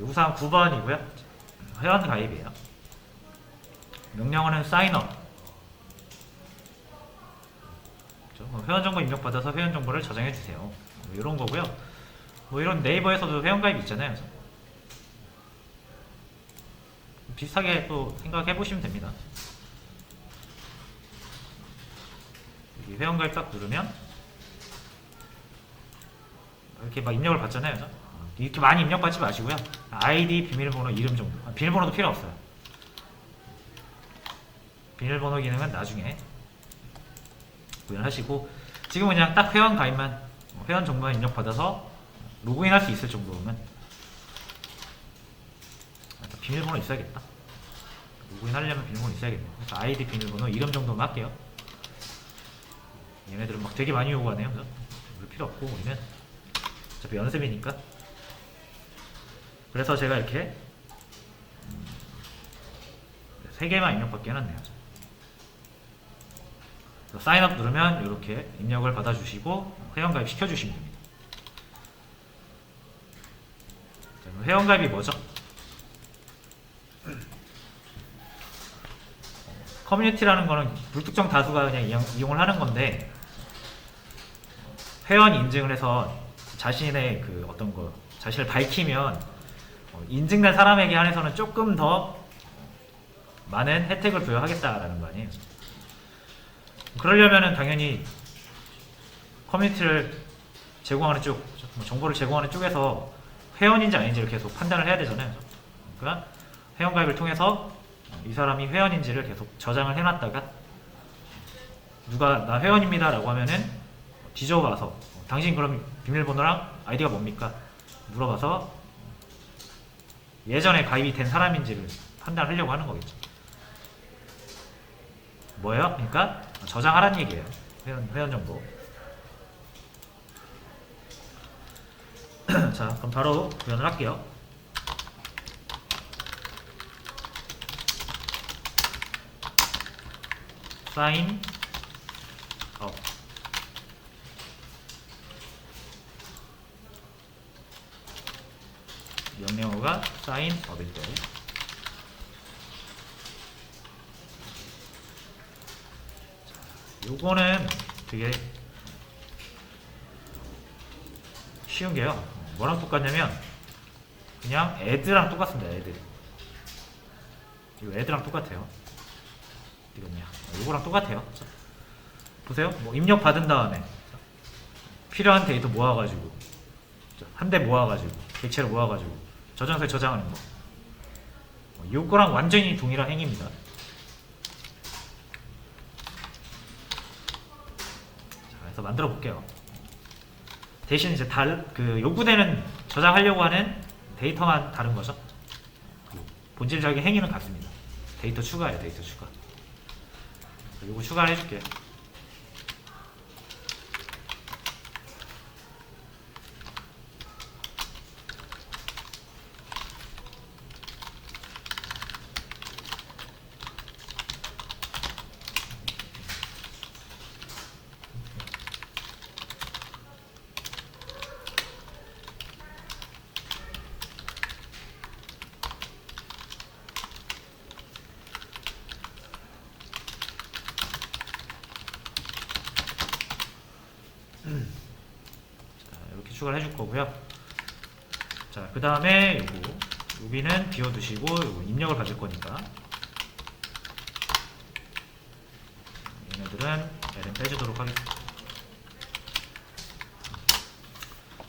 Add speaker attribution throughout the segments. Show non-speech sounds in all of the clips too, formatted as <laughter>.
Speaker 1: 우선 9번이고요. 회원 가입이에요. 명령어는 사인업. 그렇죠? 뭐 회원 정보 입력 받아서 회원 정보를 저장해 주세요. 뭐 이런 거고요. 뭐 이런 네이버에서도 회원 가입 있잖아요. 비슷하게 또 생각해 보시면 됩니다. 회원 가입 딱 누르면 이렇게 막 입력을 받잖아요. 이렇게 많이 입력받지 마시고요. 아이디, 비밀번호, 이름 정도. 아, 비밀번호도 필요 없어요. 비밀번호 기능은 나중에 구현하시고 지금 그냥 딱 회원 가입만 회원 정보만 입력받아서 로그인할 수 있을 정도면 아, 비밀번호 있어야겠다. 로그인 하려면 비밀번호 있어야겠네요. 그래서 아이디, 비밀번호, 이름 정도만 할게요. 얘네들은 막 되게 많이 요구하네요. 우리 필요 없고 우리는 어차피 연습이니까. 그래서 제가 이렇게 음, 세 개만 입력받게 해놨네요. 사인업 누르면 이렇게 입력을 받아주시고 회원가입 시켜주시면 됩니다. 회원가입이 뭐죠? 커뮤니티라는 거는 불특정 다수가 그냥 이용, 이용을 하는 건데 회원 인증을 해서 자신의 그 어떤 거 자신을 밝히면 어, 인증된 사람에게 한해서는 조금 더 많은 혜택을 부여하겠다라는 거 아니에요. 그러려면은 당연히 커뮤니티를 제공하는 쪽, 뭐 정보를 제공하는 쪽에서 회원인지 아닌지를 계속 판단을 해야 되잖아요. 그러니까 회원가입을 통해서 이 사람이 회원인지를 계속 저장을 해놨다가 누가 나 회원입니다라고 하면은 뒤져봐서 어, 당신 그럼 비밀번호랑 아이디가 뭡니까 물어봐서 예전에 가입이 된 사람인지를 판단하려고 하는 거겠죠. 뭐예요? 그러니까 저장하라는 얘기예요. 회원, 회원 정보. <clears throat> 자, 그럼 바로 구현을 할게요. 사인 업. 명령어가 사인 업일 때. 요거는 되게 쉬운 게요. 뭐랑 똑같냐면 그냥 애드랑 똑같습니다. 애드. 이거 애드랑 똑같아요. 이거냐? 이거랑 똑같아요. 자, 보세요. 뭐 입력 받은 다음에 필요한 데이터 모아가지고 한 대 모아가지고 객체를 모아가지고 저장소에 저장하는 거. 어, 요거랑 완전히 동일한 행위입니다. 자, 그래서 만들어 볼게요. 대신 이제 달, 그 요구되는 저장하려고 하는 데이터만 다른 거죠. 그 본질적인 행위는 같습니다. 데이터 추가예요, 데이터 추가. 요거 추가를 해줄게 자, 이렇게 추가를 해줄 거고요. 자, 그 다음에 요거 여기는 비워두시고 요거 입력을 받을 거니까 얘네들은 LM 빼주도록 하겠습니다.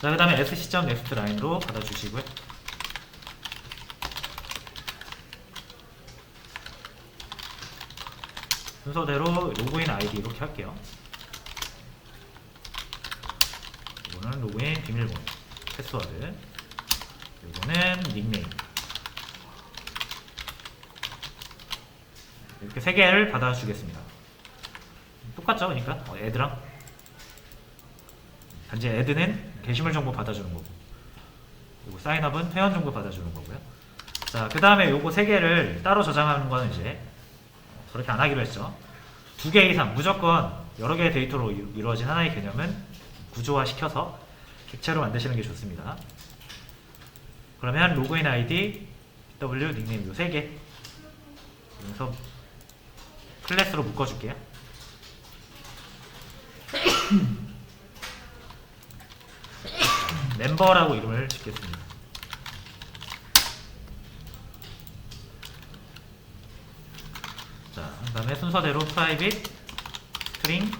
Speaker 1: 자, 그 다음에 sc.next 라인으로 받아주시고요. 순서대로 로그인 아이디 이렇게 할게요. 이거는 로그인 비밀번호, 패스워드. 이거는 닉네임. 이렇게 세 개를 받아주겠습니다. 똑같죠, 그러니까 어, 애드랑 단지 애드는 게시물 정보 받아주는 거고, 그리고 사인업은 회원 정보 받아주는 거고요. 자, 그 다음에 요거 세 개를 따로 저장하는 거는 이제 그렇게 안 하기로 했죠. 두 개 이상 무조건 여러 개의 데이터로 이- 이루어진 하나의 개념은 구조화 시켜서 객체로 만드시는 게 좋습니다. 그러면 로그인 아이디, W 닉네임 요세 개. 그래서 클래스로 묶어줄게요. <coughs> 멤버라고 이름을 짓겠습니다. 자, 그 다음에 순서대로 private string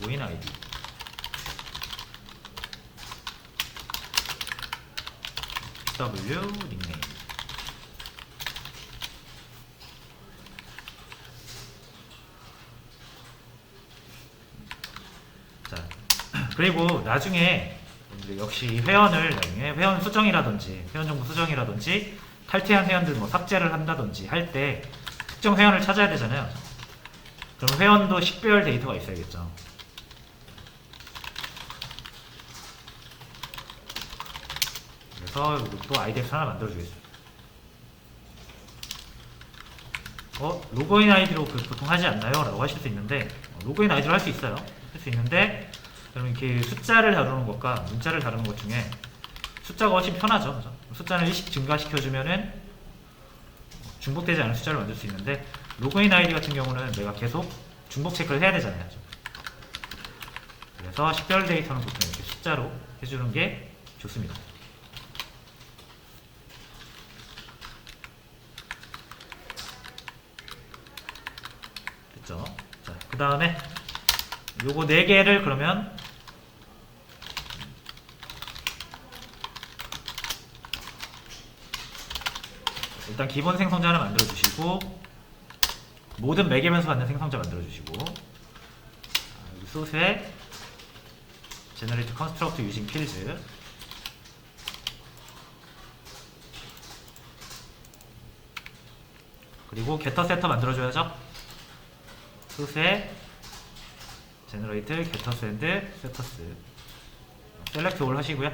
Speaker 1: 로그인 아이디. W 닉네임. 자, <clears throat> 그리고 나중에 역시 회원을 나중에 회원 수정이라든지 회원 정보 수정이라든지 탈퇴한 회원들 뭐 삭제를 한다든지 할 때 특정 회원을 찾아야 되잖아요. 그럼 회원도 식별 데이터가 있어야겠죠. 그래서 또 아이디엑스 하나 만들어주겠습니다. 어? 로그인 아이디로 그 보통 하지 않나요? 라고 하실 수 있는데 어, 로그인 아이디로 할 수 있어요. 할 수 있는데 그럼 이렇게 숫자를 다루는 것과 문자를 다루는 것 중에 숫자가 훨씬 편하죠. 그죠? 숫자를 일씩 증가시켜주면은 중복되지 않은 숫자를 만들 수 있는데 로그인 아이디 같은 경우는 내가 계속 중복 체크를 해야 되잖아요. 그래서 식별 데이터는 보통 이렇게 숫자로 해주는 게 좋습니다. 됐죠? 자, 그 다음에 요거 네 개를 그러면 일단 기본 생성자 하나 만들어 주시고 모든 매개면서 받는 생성자 만들어 주시고 소스에 generate construct using fields. 그리고 getter setter 만들어 줘야죠 소스에 generate getters and setters select all 하시고요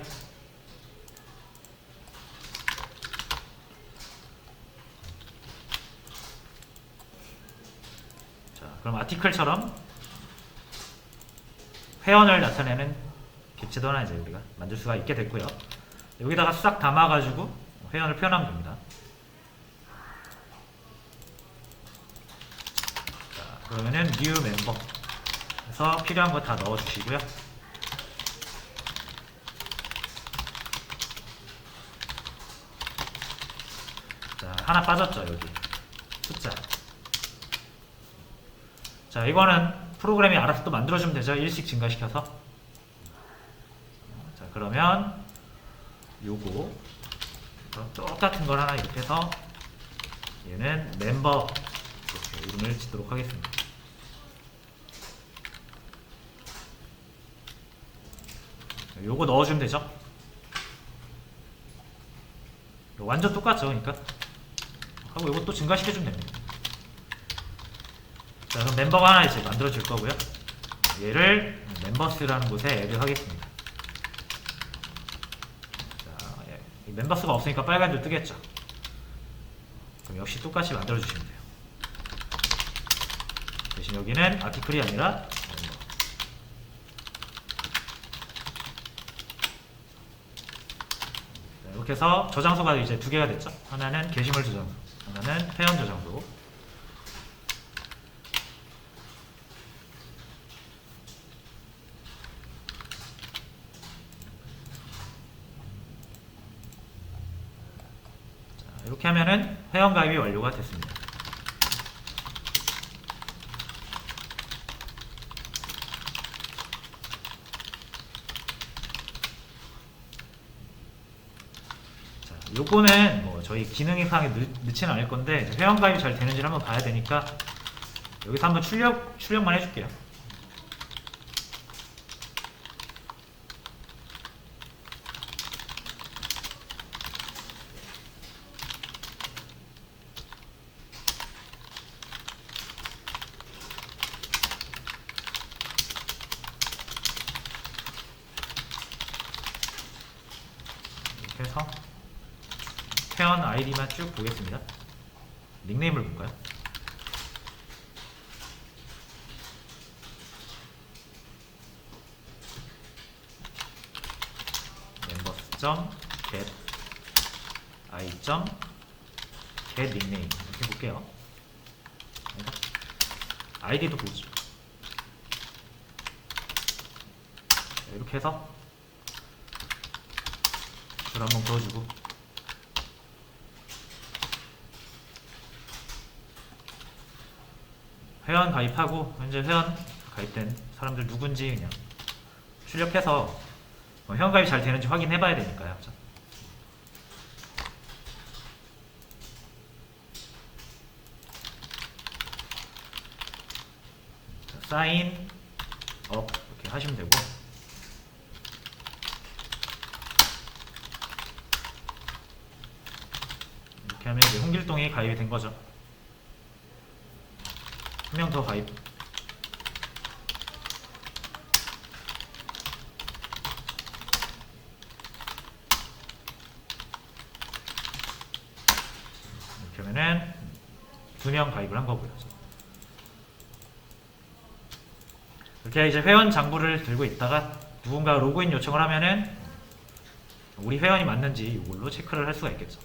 Speaker 1: 자, 그럼 아티클처럼 회원을 나타내는 객체도 하나 이제 우리가 만들 수가 있게 됐고요. 여기다가 싹 담아가지고 회원을 표현하면 됩니다. 그러면은 new member 그래서 필요한 거 다 넣어주시고요. 자, 하나 빠졌죠 여기 숫자. 자, 이거는 프로그램이 알아서 또 만들어주면 되죠. 일씩 증가시켜서. 자, 그러면 요거 똑같은 걸 하나 이렇게 해서 얘는 멤버 이렇게 이름을 짓도록 하겠습니다. 자, 요거 넣어주면 되죠. 완전 똑같죠, 그러니까. 하고 이것도 증가시켜주면 됩니다. 자, 그럼 멤버가 하나 이제 만들어 줄 거고요. 얘를 멤버스라는 곳에 애드 하겠습니다. 자, 예. 이 멤버스가 없으니까 빨간 줄 뜨겠죠. 그럼 역시 똑같이 만들어 주시면 돼요. 대신 여기는 아티클이 아니라. 자, 이렇게 해서 저장소가 이제 두 개가 됐죠. 하나는 게시물 저장소, 하나는 회원 저장소. 자, 이렇게 하면은 회원 가입이 완료가 됐습니다. 자, 요거는 뭐 저희 기능상에 넣, 넣지는 않을 건데 회원 가입이 잘 되는지를 한번 봐야 되니까 여기서 한번 출력 출력만 해줄게요. 이렇게 해서 회원 아이디만 쭉 보겠습니다. 닉네임을 볼까요? 멤버스.get i.get 닉네임 이렇게 볼게요. 아이디도 보죠. 이렇게 해서 줄 한번 그어주고 회원 가입하고 현재 회원 가입된 사람들 누군지 그냥 출력해서 어, 회원 가입 잘 되는지 확인해 봐야 되니까요. 자. 자, 사인 업 이렇게 하시면 되고 이렇게 하면 이제 홍길동이 가입이 된 거죠. 한 명 더 가입. 하면은 두 명 가입을 한 거고요. 이렇게 이제 회원 장부를 들고 있다가 누군가 로그인 요청을 하면은 우리 회원이 맞는지 이걸로 체크를 할 수가 있겠죠.